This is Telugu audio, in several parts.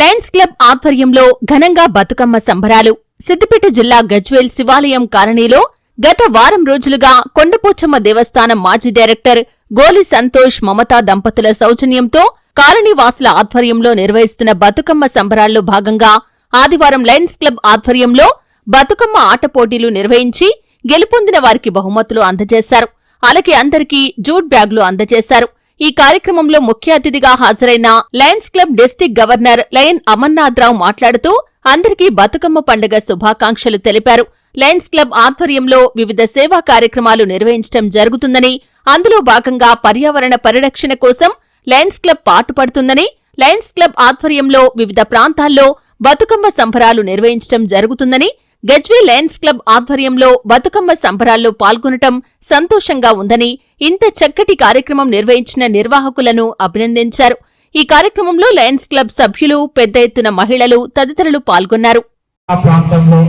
లయన్స్ క్లబ్ ఆధ్వర్యంలో ఘనంగా బతుకమ్మ సంబరాలు. సిద్దిపేట జిల్లా గజ్వేల్ శివాలయం కాలనీలో గత వారం రోజులుగా కొండపోచమ్మ దేవస్థానం మాజీ డైరెక్టర్ గోలి సంతోష్ మమతా దంపతుల సౌజన్యంతో కాలనీవాసుల ఆధ్వర్యంలో నిర్వహిస్తున్న బతుకమ్మ సంబరాల్లో భాగంగా ఆదివారం లయన్స్ క్లబ్ ఆధ్వర్యంలో బతుకమ్మ ఆట పోటీలు నిర్వహించి గెలుపొందిన వారికి బహుమతులు అందజేశారు. అలాగే అందరికీ జూట్ బ్యాగులు అందజేశారు. ఈ కార్యక్రమంలో ముఖ్య అతిథిగా హాజరైన lions club district governor lion Amarnath Rao మాట్లాడుతూ అందరికీ బతుకమ్మ పండుగ శుభాకాంక్షలు తెలిపారు. లయన్స్ క్లబ్ ఆధ్వర్యంలో వివిధ సేవా కార్యక్రమాలు నిర్వహించడం జరుగుతుందని అందులో భాగంగా పర్యావరణ పరిరక్షణ కోసం లయన్స్ క్లబ్ పాటుపడుతుందని లయన్స్ క్లబ్ ఆధ్వర్యంలో వివిధ ప్రాంతాల్లో బతుకమ్మ సంబరాలు నిర్వహించడం జరుగుతుందని గజ్వేల్ లయన్స్ క్లబ్ ఆధ్వర్యంలో బతుకమ్మ సంబరాల్లో పాల్గొనటం సంతోషంగా ఉందని ఇంత చక్కటి కార్యక్రమం నిర్వహించిన నిర్వాహకులను అభినందించారు. ఈ కార్యక్రమంలో లయన్స్ క్లబ్ సభ్యులు పెద్ద ఎత్తున మహిళలు తదితరులు పాల్గొన్నారు. ప్రాంతంలో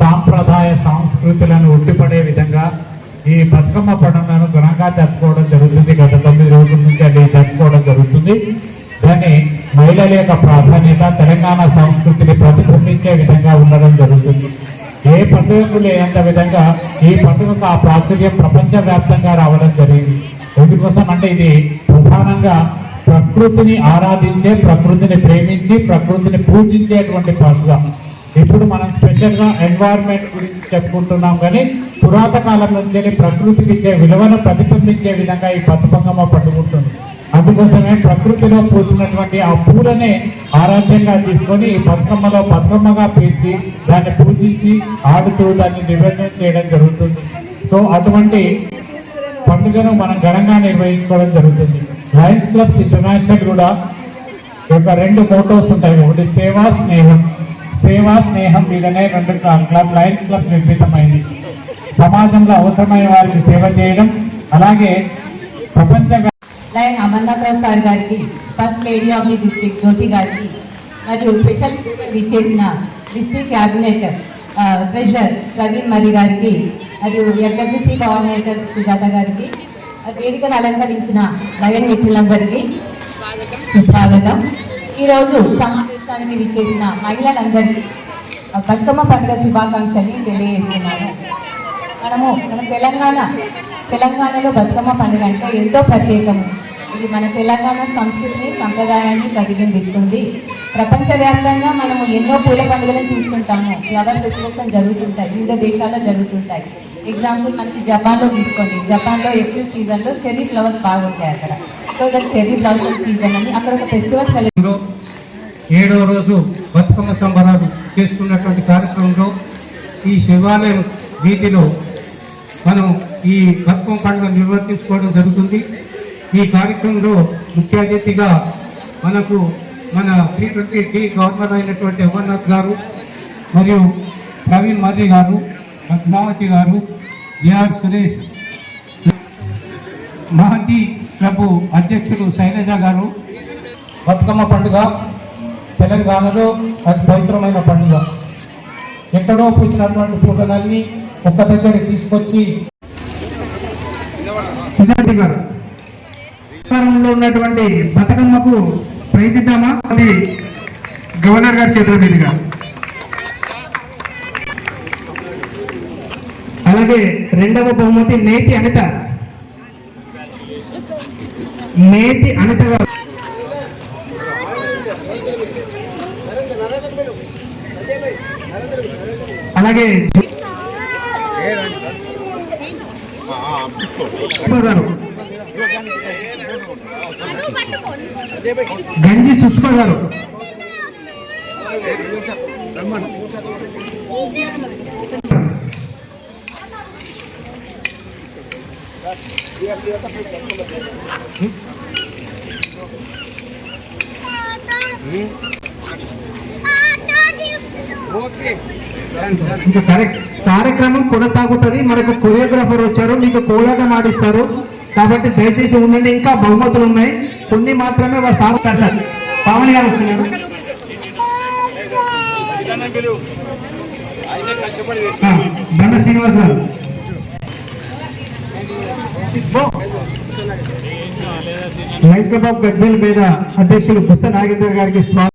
సాంప్రదాయ సంస్కృతులను ఉట్టిపడే విధంగా ఈ బతుకమ్మ పండుగను ఘనంగా జరుపుకోవడం జరుగుతుంది. గత తొమ్మిది రోజుల నుంచి అది జరుపుకోవడం జరుగుతుంది. దాన్ని మహిళల యొక్క ప్రాధాన్యత తెలంగాణ సంస్కృతిని ప్రతిబింబించే విధంగా ఉండడం జరుగుతుంది. ఏ పండుగకు లేనంత విధంగా ఈ పండుగకు ఆ ప్రాచుర్యం ప్రపంచవ్యాప్తంగా రావడం జరిగింది. ఎందుకోసం అంటే ఇది ప్రధానంగా ప్రకృతిని ఆరాధించే ప్రకృతిని ప్రేమించి ప్రకృతిని పూజించేటువంటి పండుగ. ఇప్పుడు మనం స్పెషల్గా ఎన్వైర్న్మెంట్ గురించి చెప్పుకుంటున్నాం కానీ పురాతకాలం నుంచి ప్రకృతికి ఇచ్చే విలువను ప్రతిబింబించే విధంగా ఈ బతుకమ్మ పండుగ ఉంటుంది. అందుకోసమే ప్రకృతిలో పూసినటువంటి ఆ పూలనే ఆరాధ్యంగా తీసుకొని బతుకమ్మలో బతుకమ్మగా పీల్చి దాన్ని పూజించి ఆడుతూ దాన్ని నివేదన చేయడం జరుగుతుంది. సో అటువంటి పండుగను మనం ఘనంగా నిర్వహించుకోవడం జరుగుతుంది. లయన్స్ క్లబ్స్ ఇంటర్నేషనల్ కూడా ఒక రెండు మోటోస్ ఉంటాయి. ఒకటి సేవా స్నేహం. సేవా స్నేహం మీదనే రెండు క్లబ్ లయన్స్ క్లబ్ నిర్మితమైంది. సమాజంలో అవసరమైన వారికి సేవ చేయడం అలాగే ప్రపంచ లయన్ అమర్నాథ్ సార్ గారికి first lady of the district Jyothi గారికి మరియు స్పెషల్ ఇచ్చేసిన డిస్ట్రిక్ట్ క్యాబినెట్ ట్రెజర్ ప్రవీణ్ మరి గారికి మరియు ఎఫ్డబ్ల్యూసి కోఆర్డినేటర్ సుజాత గారికి వేదికను అలంకరించిన లయన్ మిత్రులందరికీ సుస్వాగతం. ఈరోజు సమావేశానికి విచ్చేసిన మహిళలందరికీ బతుకమ్మ పండుగ శుభాకాంక్షల్ని తెలియజేస్తున్నాను. మనము మన తెలంగాణ తెలంగాణలో బతుకమ్మ పండుగ అంటే ఎంతో ప్రత్యేకము. ఇది మన తెలంగాణ సంస్కృతిని సంప్రదాయాన్ని ప్రతిబింబిస్తుంది. ప్రపంచవ్యాప్తంగా మనము ఎన్నో పూల పండుగలను తీసుకుంటాము ఫ్లవర్ ఫెస్టివల్స్ అని జరుగుతుంటాయి వివిధ దేశాల్లో జరుగుతుంటాయి. ఎగ్జాంపుల్ మనకి జపాన్లో తీసుకోండి. జపాన్లో ఏప్రిల్ సీజన్లో చెర్రీ ఫ్లవర్స్ బాగుంటాయి అక్కడ. So that cherry flowers season అని అక్కడ ఒక ఫెస్టివల్ సెలబ్రేట్ ఏడవ రోజు బతుకమ్మ సంబరాలు చేస్తున్నటువంటి కార్యక్రమంలో ఈ శివాలయం వీధిలో మనం ఈ బతుకమ్మ పండుగ నిర్వర్తించుకోవడం జరుగుతుంది. ఈ కార్యక్రమంలో ముఖ్య అతిథిగా మనకు మన త్రీ ట్వంటీ టీ గవర్నర్ అయినటువంటి అమర్నాథ్ గారు మరియు ప్రవీణ్ మర్రి గారు పద్మావతి గారు జిఆర్ సురేష్ మహంతి క్లబ్ అధ్యక్షులు శైలజ గారు. బతుకమ్మ పండుగ తెలంగాణలో అతి పవిత్రమైన పండుగ. ఎక్కడో పూసినటువంటి పూటలన్నీ ఒక్క దగ్గర తీసుకొచ్చి గారు ఉన్నటువంటి బతుకమ్మకు ప్రైజ్ ఇద్దామా? అది గవర్నర్ గారి చేతుల మీదుగా. అలాగే రెండవ బహుమతి నేతి అనిత. నేతి అనిత గారు. అలాగే గారు. గంజి సుష్మ గారు. ఇంకా కార్యక్రమం కొనసాగుతుంది. మనకు కొరియోగ్రాఫర్ వచ్చారు. మీకు కోలాటం ఆడిస్తారు. కాబట్టి దయచేసి ఉండండి. ఇంకా బహుమతులు ఉన్నాయి. కొన్ని మాత్రమే వారు సాగుతారు సార్ పవన్ గారు వస్తున్నారు. బండ శ్రీనివాస్ గారు. లైన్స్ క్లబ్ ఆఫ్ మీద అధ్యక్షులు బుస్త నాగేందర్ గారికి స్వాగతం.